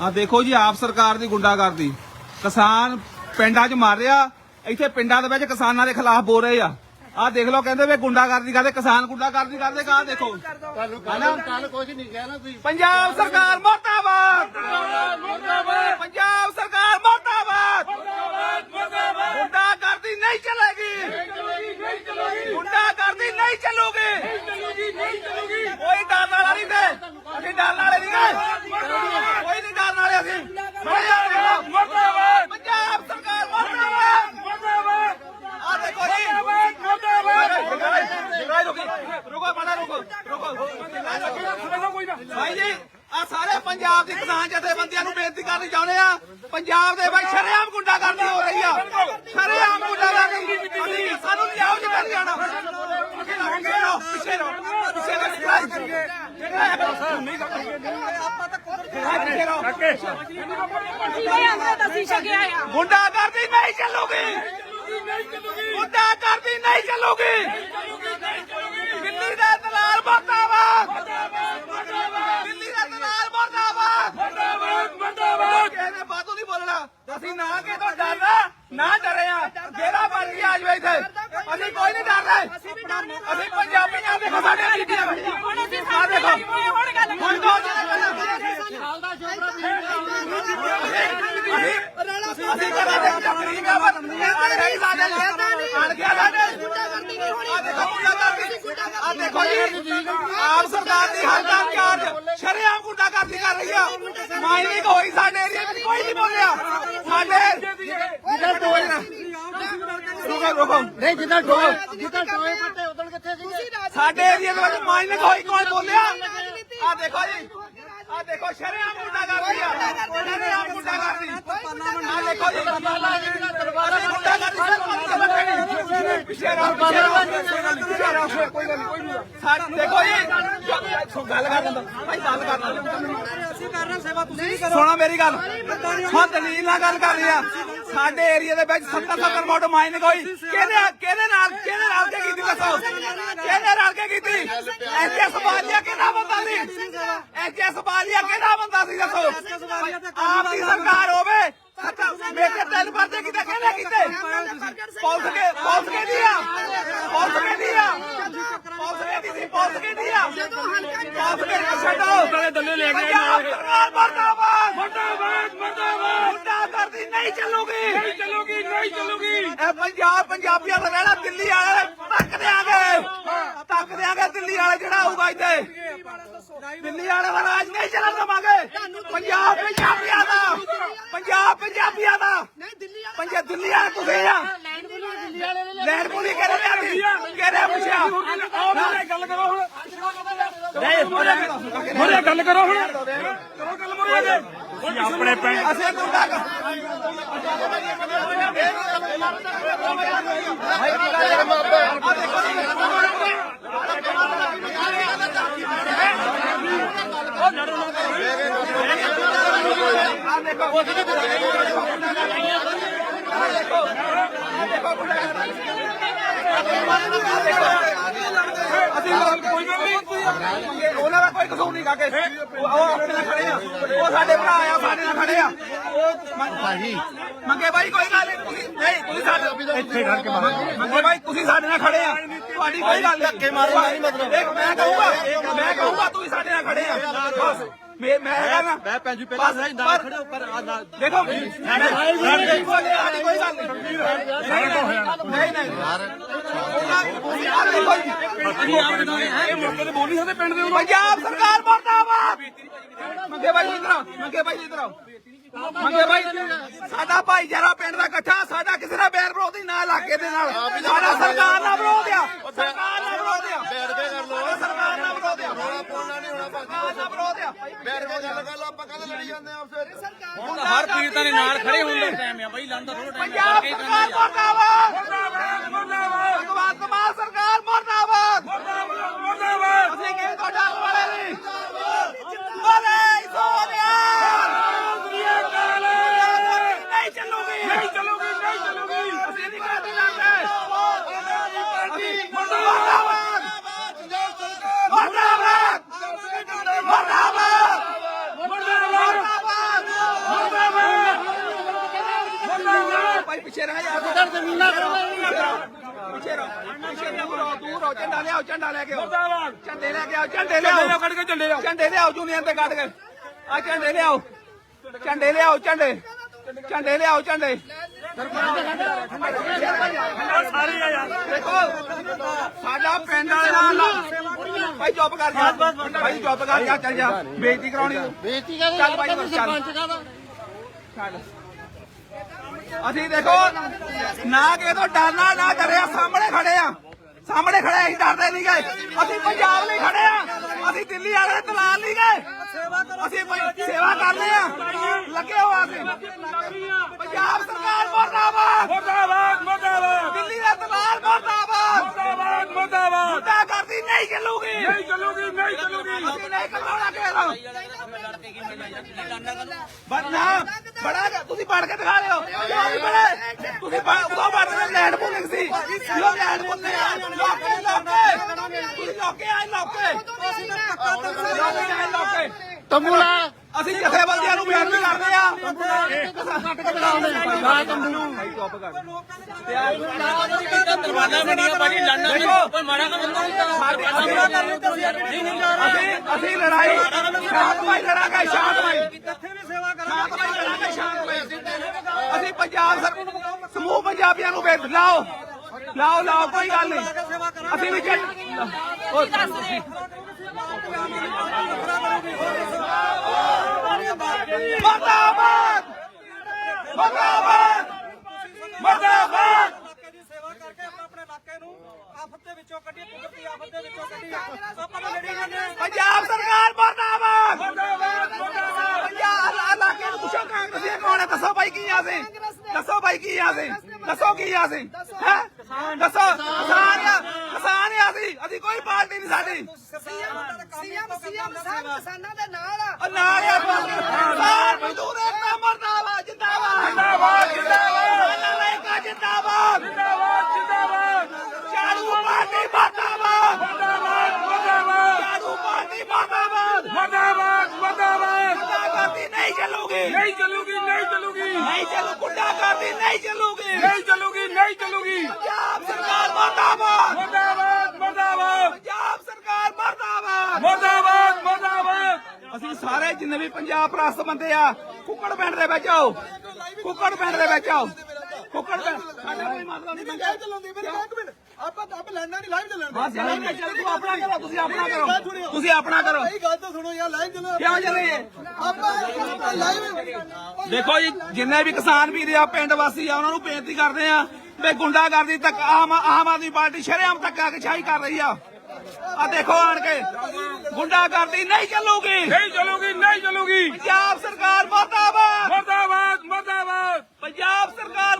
ਆ ਦੇਖੋ ਜੀ ਆਪ ਸਰਕਾਰ ਦੀ ਗੁੰਡਾਗਰਦੀ। ਕਿਸਾਨ ਪਿੰਡਾਂ 'ਚ ਮਾਰ ਰਿਹਾ ਇੱਥੇ ਪਿੰਡਾਂ ਦੇ ਵਿੱਚ ਕਿਸਾਨਾਂ ਦੇ ਖਿਲਾਫ ਬੋਲ ਰਹੇ ਆ। ਆ ਦੇਖ ਲਓ ਕਹਿੰਦੇ ਵੇ ਗੁੰਡਾਗਰਦੀ ਕਰਦੇ ਕਿਸਾਨ ਗੁੰਡਾਗਰਦੀ ਕਰਦੇ ਕਾ ਦੇਖੋ। ਤੁਹਾਨੂੰ ਕੱਲ ਕੱਲ ਕੁਝ ਨਹੀਂ ਕਿਹਾ ਨਾ ਤੁਸੀਂ। ਪੰਜਾਬ ਸਰਕਾਰ ਮਰਦਾਬਾਦ ਪੰਜਾਬ ਸਰਕਾਰ ਮਰਦਾਬਾਦ ਗੁੰਡਾਗਰਦੀ ਨਹੀਂ ਚੱਲੇਗੀ ਗੁੰਡਾਗਰਦੀ ਨਹੀਂ ਚੱਲੂਗੀ ਕੋਈ ਡਰਨ ਵਾਲਾ ਨਹੀਂ ਤੇ ਅਸੀਂ ਡਰਨ ਵਾਲੇ ਨਹੀਂ ਗਏ ਕੋਈ ਨਹੀਂ ਡਰਨ ਵਾਲੇ ਅਸੀਂ ਮਰਦਾਬਾਦ ਪੰਜਾਬ ਸਰਕਾਰ ਮਰਦਾਬਾਦ ਆ ਦੇਖੋ ਜੀ ਰੁਕੋ ਮਾੜਾ ਰੁਕੋ ਰੁਕੋ ਭਾਈ ਜੀ ਆ ਸਾਰੇ ਪੰਜਾਬ ਦੀ ਕਿਸਾਨ ਜਥੇਬੰਦੀਆਂ ਨੂੰ ਬੇਨਤੀ ਕਰਨੀ ਚਾਹੁੰਦੇ ਆ ਪੰਜਾਬ ਦੇ ਵਿੱਚ ਸ਼ਰੇਆਮ ਗੁੰਡਾਗਰਦੀ ਹੋ ਰਹੀ ਆ। ਸ਼ਰੇਆਮ ਗੁੰਡਾਗਰਦੀ। ਅਸੀਂ ਸਾਨੂੰ ਲਿਆਓ ਜਿੱਦਾਂ ਨਹੀਂ ਆਣਾ ਪਿੱਛੇ ਰਹੋ। ਪਿੱਛੇ ਰਹੋ। ਪਿੱਛੇ ਰਹੋ ਪਿੱਛੇ ਰਹੋ ਅਸੀਂ ਛਕਿਆ ਆ ਗੁੰਡਾਗਰਦੀ ਨਹੀਂ ਚੱਲੂਗੀ। ਗੁੰਡਾਗਰਦੀ ਨਹੀਂ ਚੱਲੂਗੀ। ਦਿੱਲੀ ਦਾ ਦਲਾਲ ਮਰਦਾਬਾਦ। ਦਿੱਲੀ ਦਾ ਦਲਾਲ ਮਰਦਾਬਾਦ। ਕਿਸੇ ਨੇ ਬਾਤੋਂ ਨਹੀਂ ਬੋਲਣਾ? ਅਸੀਂ ਨਾ ਕਿਸੇ ਤੋਂ ਡਰਨਾ ਨਾ ਡਰੇ ਆ ਜਿਹੜਾ ਬਣ ਗਿਆ ਅੱਜ ਇੱਥੇ। ਅਸੀਂ ਕੋਈ ਨਹੀਂ ਡਰ ਰਹੇ ਅਸੀਂ ਪੰਜਾਬੀਆਂ ਦੇ ਸਾਡੇ ਜੀਤੀਆਂ ਹੁਣ ਅਸੀਂ ਹੁਣ ਗੱਲ ਹੁਣ ਦੋ ਅਸੀਂ ਕਰਾਂਗੇ ਚੱਕਰੀ ਗਾ ਬਣ ਨਹੀਂ। ਸਾਡੇ ਅੜ ਗਿਆ ਸਾਡੇ ਆ ਦੇਖੋ ਗੁੰਡਾਗਰਦੀ ਆ ਦੇਖੋ ਜੀ ਆਪ ਸਰਕਾਰ ਦੀ ਹਲਕਾ ਚਾਰਜ ਸ਼ਰੇਆਮ ਗੁੰਡਾਗਰਦੀ ਕਰ ਰਹੀ ਆ। ਮਾਈਨਿੰਗ ਹੋਈ ਸਾਡੇ ਏਰੀਆ ਵਿੱਚ ਕੋਈ ਨਹੀਂ ਬੋਲਿਆ ਸਾਡੇ ਜਿਹੜਾ ਟੋਏ ਨਾ ਰੁਕੋ ਰੁਕੋ। ਨਹੀਂ ਜਿੱਦਾਂ ਟੋਏ ਜਿੱਦਾਂ ਟੋਏ ਪੱਟੇ ਉਦੋਂ ਕਿੱਥੇ ਸੀਗੇ? ਸਾਡੇ ਏਰੀਆ ਦੇ ਵਿੱਚ ਮਾਈਨਿੰਗ ਹੋਈ ਕੌਣ ਬੋਲਿਆ। ਆ ਦੇਖੋ ਜੀ। ਆ ਦੇਖੋ ਸ਼ਰੇਆਮ ਗੁੰਡਾਗਰਦੀ ਆ। ਸ਼ਰੇਆਮ ਗੁੰਡਾਗਰਦੀ। ਆ। ਦੇਖੋ ਜੀ। ਅਸੀਂ ਗੁੰਡਾਗਰਦੀ ਸਰ ਮੰਨ ਪਿੱਛੇ ਰਹੋ ਰਹੋ। ਰਹੋ। ਕੋਈ ਗੱਲ ਨਹੀਂ ਕੋਈ ਨਹੀਂ। ਸਾਡੇ ਦੇਖੋ ਜੀ। ਸੋ ਗੱਲ ਕਰ ਦਿੰਦਾ ਭਾਈ ਗੱਲ ਕਰ ਲੈਂਦਾ। ਸੁਣੋ ਮੇਰੀ ਗੱਲ। ਹਾਂ ਦਲੀਲ ਨਾਲ ਗੱਲ ਕਰ ਰਹੀ ਆ। ਸਾਡੇ ਏਰੀਆ ਦੇ ਵਿੱਚ 70 70 ਮੋਟ ਮਾਈਨਿੰਗ ਹੋਈ ਕਿਹਦੇ ਕਿਹਦੇ ਨਾਲ ਕਿਹਦੇ ਨਾਲ ਕੇ ਕੀਤੀ ਦੱਸੋ ਕਿਹਦੇ ਨਾਲ ਕੇ ਕੀਤੀ ਐਸਕੇ ਸਵਾਲੀਆ ਕਿਹਦਾ ਬੰਦਾ ਸੀ ਐਸਕੇ ਸਵਾਲੀਆ ਕਿਹਦਾ ਬੰਦਾ ਸੀ ਦੱਸੋ ਆਪ ਦੀ ਸਰਕਾਰ ਹੋਵੇ ਮੇਰੇ ਤਿੰਨ ਪਰਦੇ ਕਿਤੇ ਕਿਹਨੇ ਕੀਤੇ ਪੁਲਿਸ ਕੇ ਪੁਲਿਸ ਕੇ ਦਿਆ ਪੁਲਿਸ ਕੇ ਦਿਆ ਪੁਲਿਸ ਕੇ ਦੀ ਸੀ ਪੁਲਿਸ ਕੇ ਦਿਆ ਪੁਲਿਸ ਕੇ ਛੱਡੋ ਬੜੇ ਦੱਲੇ ਲੈ ਕੇ ਸਰਕਾਰ ਮਰਦਾਬਾਦ ਮਰਦਾਬਾਦ ਮਰਦਾਬਾਦ ਨਹੀਂ ਚੱਲੂਗੀ। ਨਹੀਂ ਚੱਲੂਗੀ ਨਹੀਂ ਚੱਲੂਗੀ। ਇਹ ਪੰਜਾਬ ਪੰਜਾਬੀਆਂ ਦਾ ਰਹਿਣਾ ਦਿੱਲੀ ਵਾਲੇ ਤੱਕ ਦਿਆਂਗੇ। ਤੱਕ ਦਿਆਂਗੇ ਦਿੱਲੀ ਵਾਲੇ ਜਿਹੜਾ ਆਊਗਾ ਇੱਥੇ। ਦਿੱਲੀ ਵਾਲੇ ਦਾ ਰਾਜ ਨਹੀਂ ਚੱਲਣ ਦੇਵਾਂਗੇ। ਪੰਜਾਬ ਪੰਜਾਬੀਆਂ ਦਾ ਪੰਜਾਬ ਪੰਜਾਬੀਆਂ ਦਾ। ਪੰਜਾਬ ਦਿੱਲੀ ਵਾਲੇ ਤੁਸੀਂ ਆ। ਪੁਲਿਸ ਕਹਿ ਰਹੇ ਆ ਕਹਿ ਰਹੇ ਪੁੱਛਿਆ? ਗੱਲ ਕਰੋ ਹੁਣ। ਨਹੀਂ ਮੁਰੇ ਗੱਲ ਕਰੋ ਹੁਣ। ਕਰੋ ਗੱਲ ਮੁਰੇ ਆਪਣੇ ਪਿੰਡ ਅਸੀਂ ਗੁੰਡਾ ਅਸੀਂ ਕੋਈ ਗੱਲ ਨਹੀਂ ਕੋਈ ਕਸੂਰ ਨਹੀਂ ਕਾਕੇ ਉਹ ਉਹ ਆਪਣੇ ਨਾਲ ਖੜੇ ਆ। ਉਹ ਸਾਡੇ ਭਰਾ ਆ ਸਾਡੇ ਨਾਲ ਖੜੇ ਆ। ਉਹ ਭਾਈ। ਮੰਗੇ ਭਾਈ ਕੋਈ ਗੱਲ ਨਹੀਂ ਤੁਸੀਂ ਨਹੀਂ ਤੁਸੀਂ ਸਾਡੇ ਇੱਥੇ ਖੜ ਕੇ ਮੰਗੇ ਭਾਈ ਤੁਸੀਂ ਸਾਡੇ ਨਾਲ ਖੜੇ ਆ। ਤੁਹਾਡੀ ਕੋਈ ਗੱਲ ਨਹੀਂ। ਧੱਕੇ ਮਾਰਨਾ ਨਹੀਂ ਮਤਲਬ ਇੱਕ ਮੈਂ ਕਹੂੰਗਾ ਮੈਂ ਕਹੂੰਗਾ ਤੁਸੀਂ ਸਾਡੇ ਨਾਲ ਖੜੇ ਆ ਬਸ ਮੈਂ ਮੈਂ ਹੈਗਾ ਨਾ ਮੈਂ ਪੈਂਜੂ ਪਹਿਲਾਂ ਸਹੀ ਨਾਲ ਖੜੇ ਉੱਪਰ ਦੇਖੋ ਸਾਡੀ ਕੋਈ ਗੱਲ ਨਹੀਂ ਨਹੀਂ ਨਹੀਂ ਯਾਰ ਬੋਲ ਨਹੀਂ ਦੇ ਪੰਜਾਬ ਸਰਕਾਰ ਮਰਦਾਬਾਦ ਮੰਗੇ ਭਾਈ ਇਧਰ ਆਓ ਮੰਗੇ ਭਾਈ ਇਧਰ ਆਓ ਮੰਗੇ ਭਾਈ ਸਾਡਾ ਭਾਈਚਾਰਾ ਪਿੰਡ ਦਾ ਇਕੱਠਾ ਸਾਡਾ ਕਿਸੇ ਨਾਲ ਬੈਰ ਵਿਰੋਧ ਨਹੀਂ ਨਾ ਇਲਾਕੇ ਦੇ ਨਾਲ ਸਾਡਾ ਸਰਕਾਰ ਨਾਲ ਵਿਰੋਧ ਆ ਸਰਕਾਰ ਨਾਲ ਵਿਰੋਧ ਆ ਬੈਠ ਕੇ ਕਰ ਲੋ ਸਰਕਾਰ ਨਾਲ ਵਿਰੋਧ ਆ ਰੌਲਾ ਪਾਉਣਾ ਨਹੀਂ ਹੋਣਾ ਸਰਕਾਰ ਨਾਲ ਵਿਰੋਧ ਆ ਗੱਲ ਆਪਾਂ ਕਦੇ ਲੜੀ ਜਾਂਦੇ ਆ ਆਪਸੇ ਹੁਣ ਹਰ ਪੀੜਤਾਂ ਦੇ ਨਾਲ ਖੜੇ ਹੋਣ ਦਾ ਟਾਈਮ ਆ ਬਾਈ ਲੰਦਾ ਥੋੜਾ ਟਾਈਮ ਪੰਜਾਬ ਸਰਕਾਰ ਮਰਦਾਬਾਦ ਮਰਦਾਬਾਦ। ਭਗਵੰਤ ਮਾਨ ਸਰਕਾਰ ਮਰਦਾਬਾਦ ਮਰਦਾਬਾਦ ਅਸੀਂ ਕਿਹਦੇ ਤੋਂ ਡਰਨ ਵਾਲੇ ਨਹੀਂ ਬੋਲੇ ਸੋਨਿਆ ਨਹੀਂ ਚੱਲੂਗੀ ਨਹੀਂ ਚੱਲੂਗੀ ਨਹੀਂ ਚੱਲੂਗੀ ਅਸੀਂ ਨਹੀਂ ਕਰਦੇ ਜਾਂਦੇ ਅਸੀਂ ਮਰਦਾਬਾਦ ਮਰਦਾਬਾਦ ਮਰਦਾਬਾਦ ਮਰਦਾਬਾਦ ਝੰਡਾ ਲਿਆਓ ਝੰਡਾ ਲੈ ਕੇ ਆਓ। ਮੁਰਦਾਬਾਦ। ਝੰਡੇ ਲੈ ਕੇ ਆਓ ਝੰਡੇ ਝੰਡੇ ਲਿਆਓ ਲਿਆਓ ਕੱਢ ਕੇ ਝੰਡੇ ਲਿਆਓ। ਝੰਡੇ ਲਿਆਓ ਯੂਨੀਅਨ ਤੇ ਕੱਢ ਕੇ। ਆ ਝੰਡੇ ਲਿਆਓ। ਝੰਡੇ ਲਿਆਓ ਝੰਡੇ। ਝੰਡੇ ਲਿਆਓ ਝੰਡੇ। ਸਾਰੇ ਆ ਯਾਰ। ਦੇਖੋ ਸਾਡਾ ਪਿੰਡ ਵਾਲੇ ਨਾਲ ਭਾਈ ਚੁੱਪ ਕਰ ਜਾ। ਭਾਈ ਚੁੱਪ ਕਰ ਜਾ ਚੱਲ ਜਾ। ਬੇਇੱਜ਼ਤੀ ਕਰਾਉਣੀ। ਬੇਇੱਜ਼ਤੀ ਚੱਲ ਭਾਈ ਸਰਪੰਚ ਅਸੀਂ ਦੇਖੋ ਨਾ ਕਿਸੇ ਤੋਂ ਡਰਨਾ ਨਾ ਡਰਿਆ ਸਾਹਮਣੇ ਖੜੇ ਆ। ਸਾਹਮਣੇ ਖੜੇ ਅਸੀਂ ਡਰਦੇ ਨਹੀਂ ਗਏ। ਅਸੀਂ ਪੰਜਾਬ ਲਈ ਖੜੇ ਆ। ਅਸੀਂ ਦਿੱਲੀ ਵਾਲੇ ਦਲਾਲ ਨਹੀਂ ਗਏ। ਅਸੀਂ ਸੇਵਾ ਕਰਦੇ ਆ। ਲੱਗੇ ਹੋਆ ਅਸੀਂ ਪੰਜਾਬ ਸਰਕਾਰ ਮਰਦਾਬਾਦ। ਮੁਰਦਾਬਾਦ ਮੁਰਦਾਬਾਦ। ਦਿੱਲੀ ਦਾ ਦਲਾਲ ਮਰਦਾਬਾਦ। ਮੁਰਦਾਬਾਦ ਮੁਰਦਾਬਾਦ। ਮੁੱਦਾ ਕਰਦੀ ਨਹੀਂ ਚੱਲੂਗੀ। ਨਹੀਂ ਚੱਲੂਗੀ ਨਹੀਂ ਚੱਲੂਗੀ। ਅਸੀਂ ਨਹੀਂ ਕਰਵਾਉਣਾ ਕਿਸੇ ਦਾ। ਬਣਾ ਬੜਾ ਤੁਸੀਂ ਪੜ ਕੇ ਦਿਖਾ ਲਿਓ ਕਿਉਂ ਨਹੀਂ ਪੜੇ ਤੁਸੀਂ ਉਦੋਂ ਪੜ ਰਹੇ ਲੈਂਡ ਪੂਲਿੰਗ ਸੀ। ਜੋ ਲੈਂਡ ਪੂਲਿੰਗ ਆ ਲੋਕੇ ਲੋਕੇ। ਤੁਸੀਂ ਲੋਕੇ ਆਏ ਲੋਕੇ। ਲੋਕੇ ਆਏ ਲੋਕੇ। ਤੰਬੂ ਲਾ ਅਸੀਂ ਜਥੇਬੰਦੀਆਂ ਨੂੰ ਬੇਨਤੀ ਕਰਦੇ ਆ। ਕੱਟ ਕੇ ਦਿਖਾਉਂਦੇ ਲਾ ਤੰਬੂ ਦਰਵਾਜ਼ਾ ਬਣੀਆਂ ਭਾਜੀ ਲੜਨਾ ਦੇਖੋ ਕੋਈ ਮਾੜਾ ਕੰਮ ਅਸੀਂ ਅਸੀਂ ਲੜਾਈ ਸ਼ਾਂਤਮਈ ਲੜਾਂਗੇ ਸ਼ਾਂਤਮਈ। ਸ਼ਾਂਤਮਈ ਲੜਾਂਗੇ। ਸ਼ਾਂਤਮਈ ਅਸੀਂ ਪੰਜਾਬ ਸਰ ਸਮੂਹ ਪੰਜਾਬੀਆਂ ਨੂੰ ਵੇਚ ਲਾਓ। ਲਾਓ ਲਾਓ ਕੋਈ ਗੱਲ ਨਹੀਂ। ਅਸੀਂ ਵੀ ਮਰਦਾਬਾਦ! ਮਰਦਾਬਾਦ! ਮਰਦਾਬਾਦ! ਦੀ ਸੇਵਾ ਕਰਕੇ ਆਪਾਂ ਆਪਣੇ ਇਲਾਕੇ ਨੂੰ ਆਫਤ ਦੇ ਵਿੱਚੋਂ ਕੱਢੀਏ ਕੁਦਰਤੀ ਆਫਤ ਦੇ ਵਿੱਚੋਂ ਕੱਢੀਏ। ਆਪਾਂ ਤਾਂ ਲੜੀ ਜਾਂਦੇ ਹਾਂ ਪੰਜਾਬ ਸਰਕਾਰ ਮਰਦਾਬਾਦ ਮਰਦਾਬਾਦ ਪੰਜਾਬ ਇਲਾਕੇ ਨੂੰ ਪੁੱਛੋ ਕਾਂਗਰਸੀ ਕੌਣ ਹੈ ਦੱਸੋ ਭਾਈ ਕੀ ਆ ਸੀ ਦੱਸੋ ਭਾਈ ਕੀ ਆ ਸੀ ਦੱਸੋ ਕੀ ਆ ਸੀ ਹੈ? ਦੱਸੋ। ਕਿਸਾਨ ਆ। ਕਿਸਾਨ ਆ ਸੀ ਅਸੀਂ ਕੋਈ ਪਾਰਟੀ ਨਹੀਂ ਸਾਡੀ। ਸੀਐਮ ਸੀਐਮ ਸਾਹਿਬ ਕਿਸਾਨਾਂ ਦੇ ਨਾਲ ਆ। ਉਹ ਨਾਲ ਆ ਕਿਸਾਨ ਮਜ਼ਦੂਰ ਏਕਤਾ ਮਰਦਾਬਾਦ ਜਿੰਦਾਬਾਦ। ਜਿੰਦਾਬਾਦ ਜਿੰਦਾਬਾਦ। ਏਕਤਾ ਜਿੰਦਾਬਾਦ ਜਿੰਦਾਬਾਦ ਜਿੰਦਾਬਾਦ ਝਾੜੂ ਪਾਰਟੀ ਮਰਦਾਬਾਦ ਮੁਰਦਾਬਾਦ ਮੁਰਦਾਬਾਦ ਝਾੜੂ ਪਾਰਟੀ ਮਰਦਾਬਾਦ ਮੁਰਦਾਬਾਦ ਮੁਰਦਾਬਾਦ ਗੁੰਡਾਗਰਦੀ ਨਹੀਂ ਚੱਲੂਗੀ ਨਹੀਂ ਚੱਲੂਗੀ ਨਹੀਂ ਚੱਲੂਗੀ ਨਹੀਂ ਚੱਲੂ ਗੁੰਡਾਗਰਦੀ ਨਹੀਂ ਚੱਲੂਗੀ। ਨਹੀਂ ਚੱਲੂਗੀ ਨਹੀਂ ਚੱਲੂਗੀ। ਪੰਜਾਬ ਸਰਕਾਰ ਮਰਦਾਬਾਦ। ਮੁਰਦਾਬਾਦ ਮੁਰਦਾਬਾਦ। ਪੰਜਾਬ ਸਰਕਾਰ ਮਰਦਾਬਾਦ। ਮੁਰਦਾਬਾਦ ਮੁਰਦਾਬਾਦ। ਅਸੀਂ ਸਾਰੇ ਜਿੰਨੇ ਵੀ ਪੰਜਾਬ ਪ੍ਰਸਤ ਬੰਦੇ ਆ ਕੁੱਕੜ ਪਿੰਡ ਦੇ ਵਿੱਚ ਆਓ। ਕੁੱਕੜ ਪਿੰਡ ਦੇ ਵਿੱਚ ਆਓ। ਕੁੱਕੜ ਪਿੰਡ ਸਾਡਾ ਕੋਈ ਮਤਲਬ ਨਹੀਂ ਚੱਲਉਂਦੀ ਮੇਰੇ ਇੱਕ ਮਿੰਟ। ਆਪਾਂ ਤਾਂ ਆਪ ਲੈਣਾ ਨਹੀਂ ਲਾਈਵ ਚੱਲਣ ਬਸ ਯਾਰ ਮੈਂ ਚੱਲ ਤੂੰ ਆਪਣਾ ਕਰੋ ਤੁਸੀਂ ਆਪਣਾ ਕਰੋ। ਤੁਸੀਂ ਆਪਣਾ ਕਰੋ। ਇਹ ਗੱਲ ਤਾਂ ਸੁਣੋ ਯਾਰ ਲਾਈਵ ਚੱਲੋ। ਕਿਉਂ ਚੱਲੇ? ਆਪਾਂ ਲਾਈਵ ਦੇਖੋ ਜੀ ਜਿੰਨੇ ਵੀ ਕਿਸਾਨ ਵੀਰ ਆ ਪਿੰਡ ਵਾਸੀ ਆ ਉਹਨਾਂ ਨੂੰ ਬੇਨਤੀ ਕਰਦੇ ਆ ਵੀ ਗੁੰਡਾਗਰਦੀ ਤੱਕ ਆਮ ਆਮ ਆਦਮੀ ਪਾਰਟੀ ਸ਼ਰੇਆਮ ਧੱਕਾ ਛਾਈ ਕਰ ਰਹੀ ਆ। ਆ ਦੇਖੋ ਆਣ ਕੇ ਗੁੰਡਾਗਰਦੀ ਨਹੀਂ ਚੱਲੂਗੀ। ਨਹੀਂ ਚੱਲੂਗੀ ਨਹੀਂ ਚੱਲੂਗੀ। ਪੰਜਾਬ ਸਰਕਾਰ ਮਰਦਾਬਾਦ। ਮੁਰਦਾਬਾਦ ਮੁਰਦਾਬਾਦ। ਪੰਜਾਬ ਸਰਕਾਰ